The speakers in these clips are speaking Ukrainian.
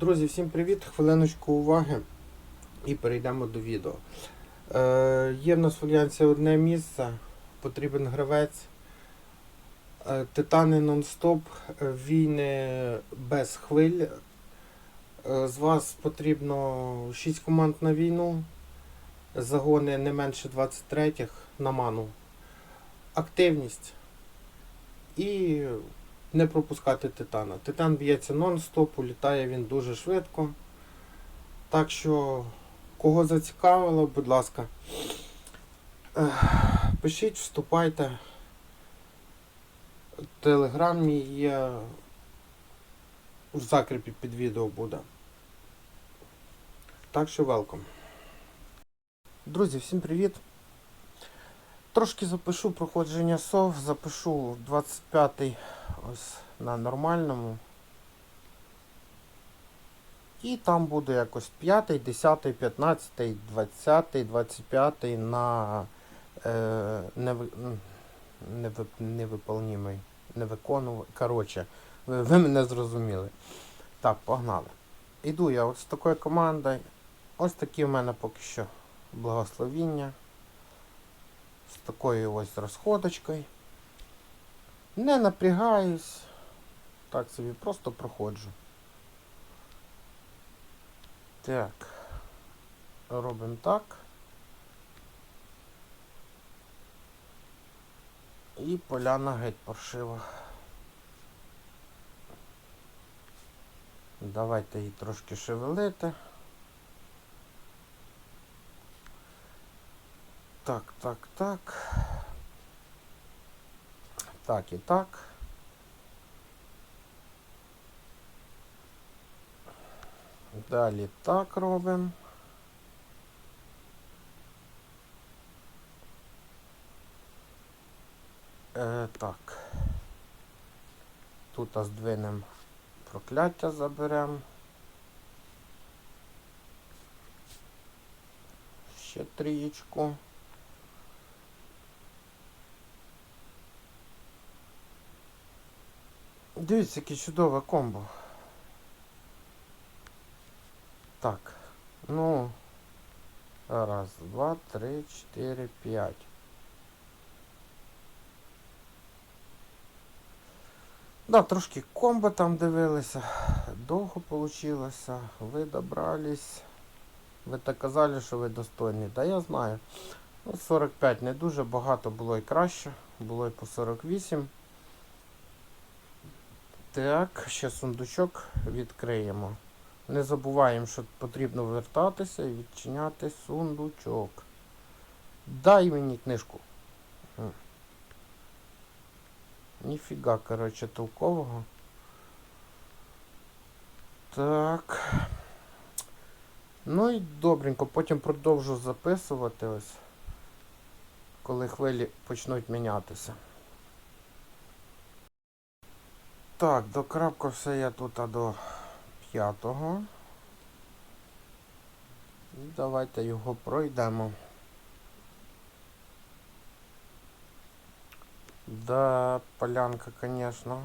Друзі, всім привіт! Хвилиночку уваги і перейдемо до відео. Е, є в нас в Альянсі одне місце, потрібен гравець. Е, Титани нон-стоп, війни без хвиль. Е, з вас потрібно 6 команд на війну, загони не менше 23 на ману, активність і не пропускати титана. Титан б'ється нон-стоп, улітає він дуже швидко. Так що, кого зацікавило, будь ласка, пишіть, вступайте. Телеграм мій є в закріпі під відео буде. Так що велком. Друзі, всім привіт! Трошки запишу проходження сов, запишу 25-й ось на нормальному. І там буде якось 5, 10, 15, 20, 25 на е, неви, м, невиполнімий, невиконуваний. Коротше, ви, ви мене зрозуміли. Так, погнали. Іду я от з такою командою. Ось такі в мене поки що благословіння. З такою ось розходочкою. Не напрягаюсь. Так собі просто проходжу. Так. Робимо так. І поляна геть паршива. Давайте її трошки шевелити. Так, так, так. Так і так. Далі так робимо. Е, так. Тут здвинемо прокляття заберемо. Ще трієчку. Дивіться, яке чудове комбо. Так. Ну. Раз, два, три, чотири, п'ять. Да, трошки комбо там дивилися. Довго получилося. Ви добрались. Ви так казали, що ви достойні. Да я знаю. Ну, 45 не дуже багато було і краще. Було і по 48. Так, ще сундучок відкриємо. Не забуваємо, що потрібно вертатися і відчиняти сундучок. Дай мені книжку. Ніфіга, коротше, толкового. Так. Ну і добренько, потім продовжу записувати ось, коли хвилі почнуть мінятися. Так, докрапкався я тут до п'ятого. Давайте його пройдемо. Да, полянка, конечно.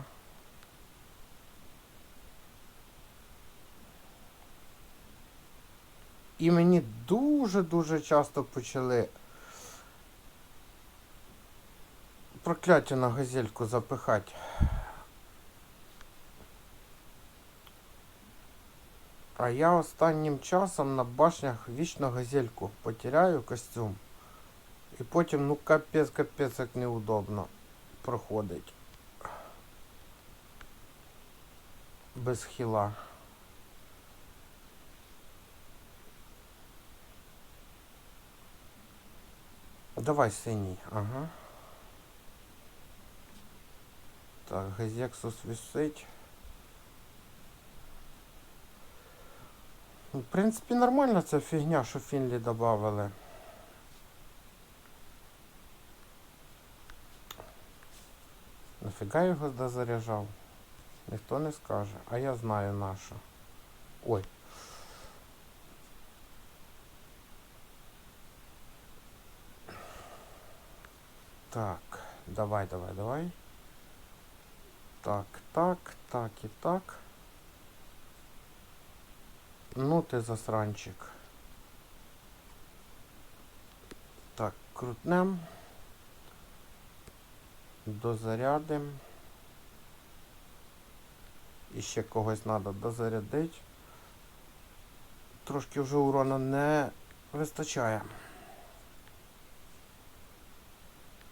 І мені дуже-дуже часто почали прокляття на газельку запихати. А я останнім часом на башнях вічно газельку потеряю костюм. І потім, ну капець, капець, як неудобно проходить. Без хіла. Давай синій, ага. Так, газексус висить. В принципі, нормальна ця фігня, що Фінлі додавали. Нафіга його дозаряджав? Ніхто не скаже. А я знаю нашу. Ой. Так, давай, давай, давай. Так, так, так і так. Ну ти засранчик. Так, крутнем. Дозарядим. І ще когось треба дозарядити. Трошки вже урона не вистачає.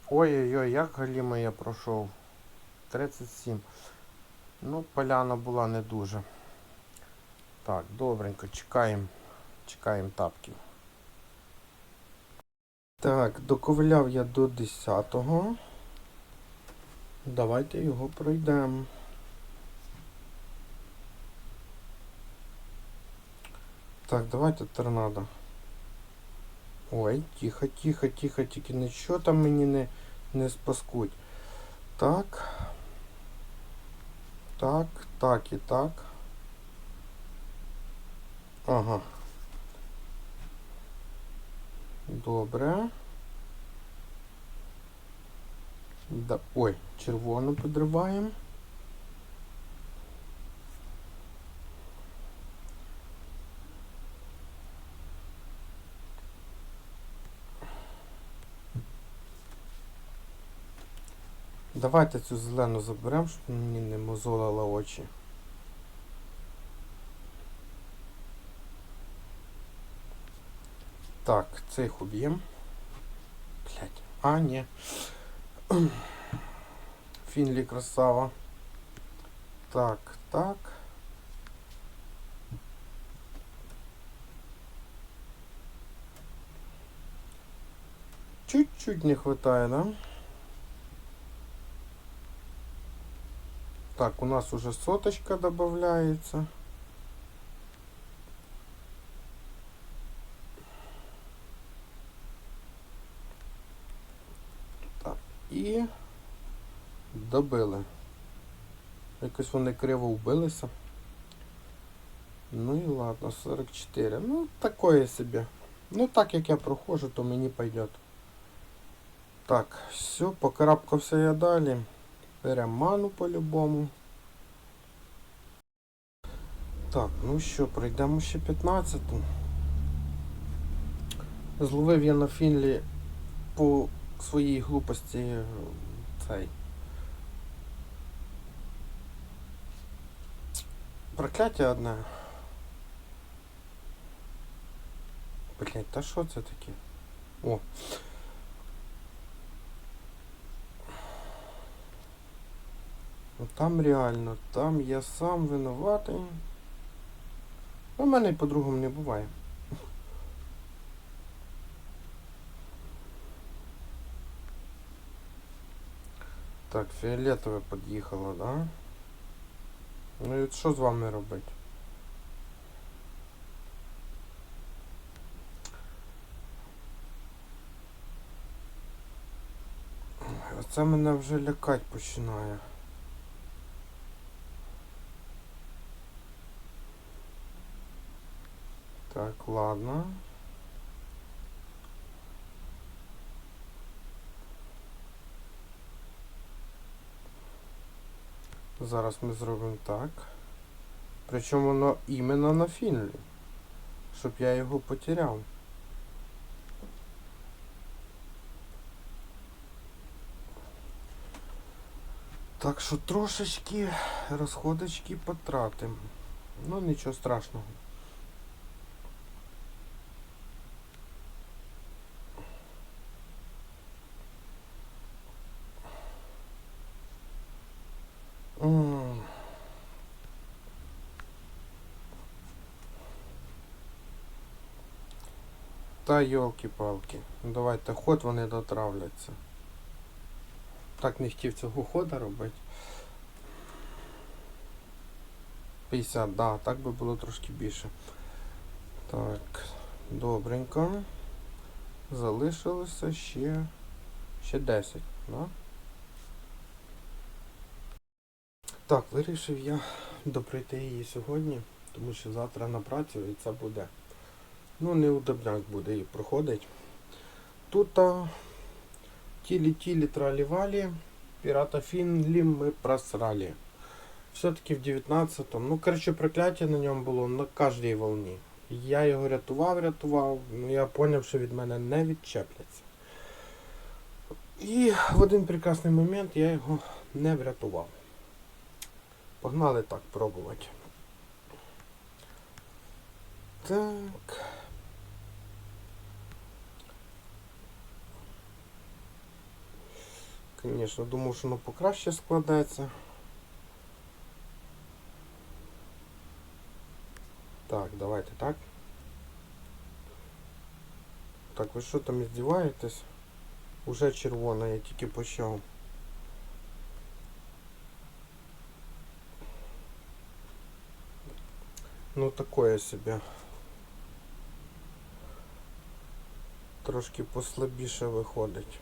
Ой-ой-ой, як галімо я пройшов. 37. Ну, поляна була не дуже. Так, добренько, чекаємо. Чекаємо тапків. Так, доковиляв я до 10-го. Давайте його пройдемо. Так, давайте торнадо. Ой, тихо, тихо, тихо, тільки нічого там мені не, не спаскуть. Так. Так, так і так. Ага. Добре. Да, ой, червону підриваємо. Давайте цю зелену заберемо, щоб мені не мозолила очі. Так, цих уб'єм. Блять. А, ні. Фінлі красава. Так, так. Чуть-чуть не хватает, да? Так, у нас уже соточка добавляется. Так, і добили. Якось вони криво вбилися. Ну і ладно, 44. Ну, такое собі. Ну так як я проходжу, то мені пойдет. Так, все, покарабкався я далі. Беремо ману по-любому. Так, ну що, пройдемо ще 15-ту. Зловив я на Фінлі по своїй глупості е, цей. Прокляття одне. Блять, та що це таке? О. Ну там реально, там я сам винуватий. У мене і по-другому не буває. Так, фіолетове під'їхало, да? Ну і що з вами робити? Оце мене вже лякать починає. Так, ладно. Зараз ми зробимо так. Причому воно іменно на Фінлі. Щоб я його потеряв. Так що трошечки розходочки потратимо. Ну нічого страшного. Та йолки-палки. Ну давайте ход вони дотравляться. Так не хотів цього хода робити. 50, да, так би було трошки більше. Так, добренько. Залишилося ще, ще 10, да? Так, вирішив я доприйти її сьогодні, тому що завтра на працю і це буде. Ну, неудобняк буде її проходить. Тут тілі-тілі тралі-валі, пірата Фінлі ми просрали. Все-таки в 19-му. Ну, коротше, прокляття на ньому було на кожній волні. Я його рятував, рятував, ну я зрозумів, що від мене не відчепляться. І в один прекрасний момент я його не врятував. Погнали так пробувати. Так. Звісно, думав, що воно покраще складеться. Так, давайте так. Так, ви що там іздіваєтесь? Уже червона, я тільки почав. Ну такое себе. Трошки послабіше виходить.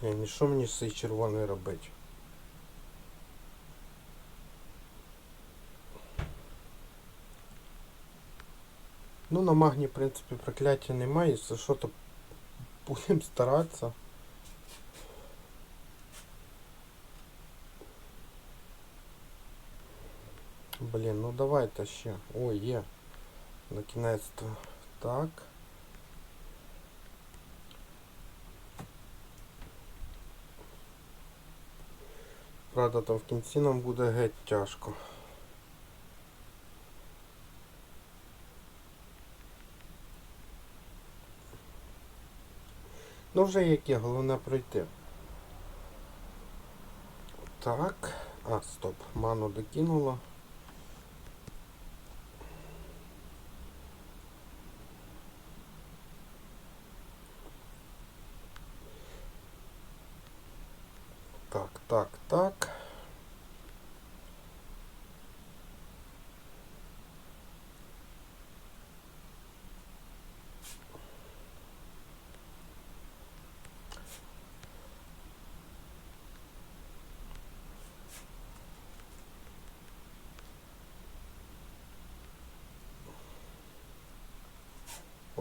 Блін, і що мені з цією червоною робити? Ну, на магні, в принципі, прокляття немає, якщо що, то будемо старатися. Блін, ну давайте ще. О, є. Накінець-то. Так. Правда, там в кінці нам буде геть тяжко. Ну вже яке, головне пройти. Так. А, стоп, ману докинула. Так, так, так.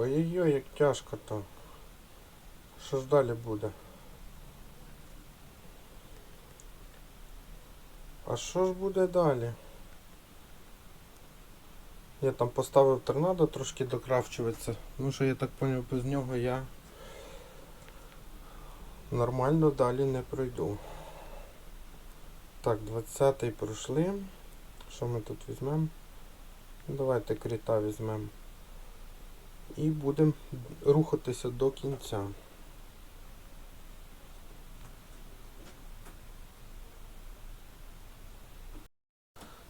Ой-ой-ой, як тяжко там. Що ж далі буде? А що ж буде далі? Я там поставив торнадо трошки докравчуватися. Ну що я так поняв, без нього я нормально далі не пройду. Так, 20-й пройшли. Що ми тут візьмемо? Давайте кріта візьмемо. І будемо рухатися до кінця.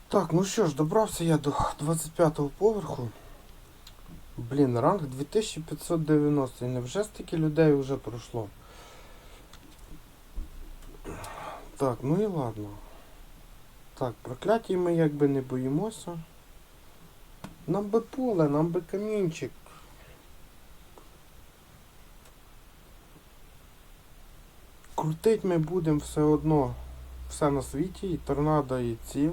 Так, ну що ж, добрався я до 25-го поверху. Блін, ранг 2590. І невже стільки людей вже пройшло? Так, ну і ладно. Так, прокляття ми якби не боїмося. Нам би поле, нам би камінчик. Крутить ми будемо все одно. Все на світі, і торнадо, і ці,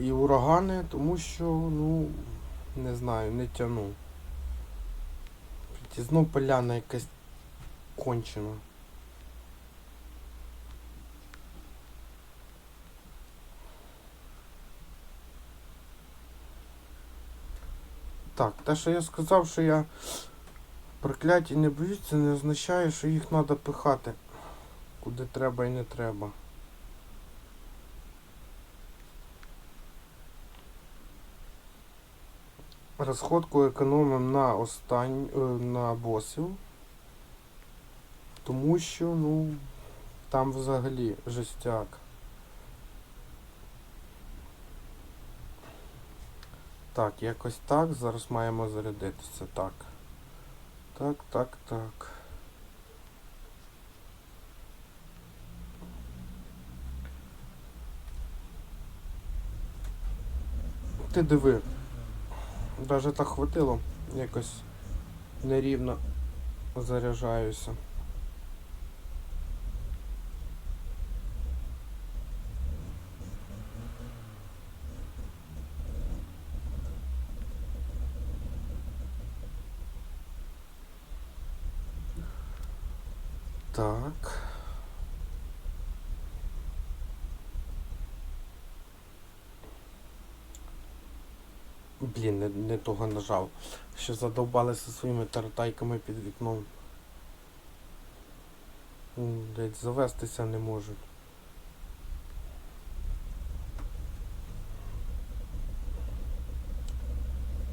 і урагани, тому що, ну, не знаю, не тяну. І поляна якась кончена. Так, те, що я сказав, що я прокляті не боюсь, це не означає, що їх треба пихати куди треба і не треба. Розходку економимо на остань... е, на босів, тому що, ну, там взагалі жестяк. Так, якось так. Зараз маємо зарядитися. Так. Так, так, так. Ти диви. Даже так хватило. Якось нерівно заряджаюся. Так. Блін, не, не того нажав. Що задовбалися своїми таратайками під вікном. Блять, завестися не можуть.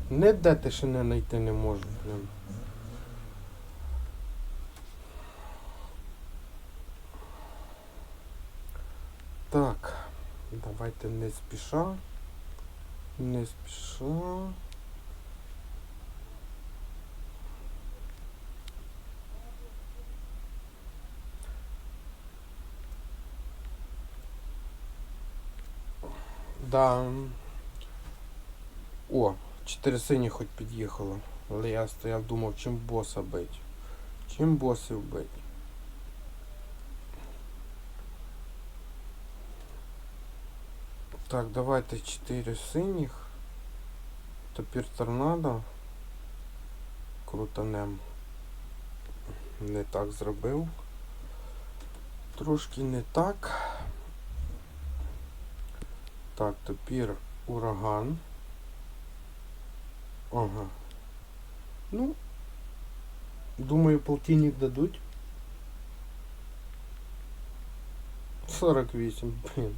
Ніде тишини знайти не можу, блін. Так, давайте не спіша. Не спіша. Да. О, чотири сині хоч під'їхало. Але я стояв, думав, чим боса бить. Чим босів бить. Так, давайте 4 синіх. Тепер торнадо. Крутанем. Не так зробив. Трошки не так. Так, тепер ураган. Ага. Ну, думаю, полтинник дадуть. 48, блін.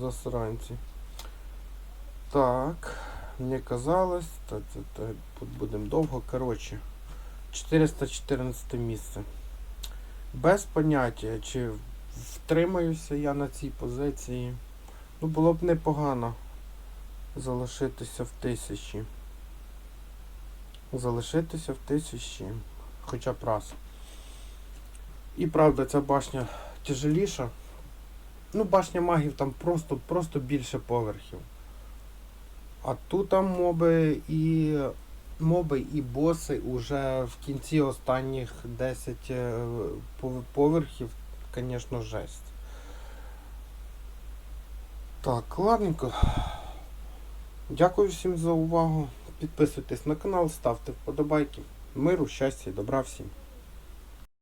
Засранці. Так, мені казалось, та, та, та, будемо довго. Коротше, 414 місце. Без поняття, чи втримаюся я на цій позиції. Ну, було б непогано залишитися в тисячі. Залишитися в тисячі. Хоча б раз. І правда, ця башня тяжеліша. Ну, башня магів там просто, просто більше поверхів. А тут там моби і моби і боси уже в кінці останніх 10 е, поверхів, звісно, жесть. Так, ладненько. Дякую всім за увагу. Підписуйтесь на канал, ставте вподобайки. Миру, щастя і добра всім.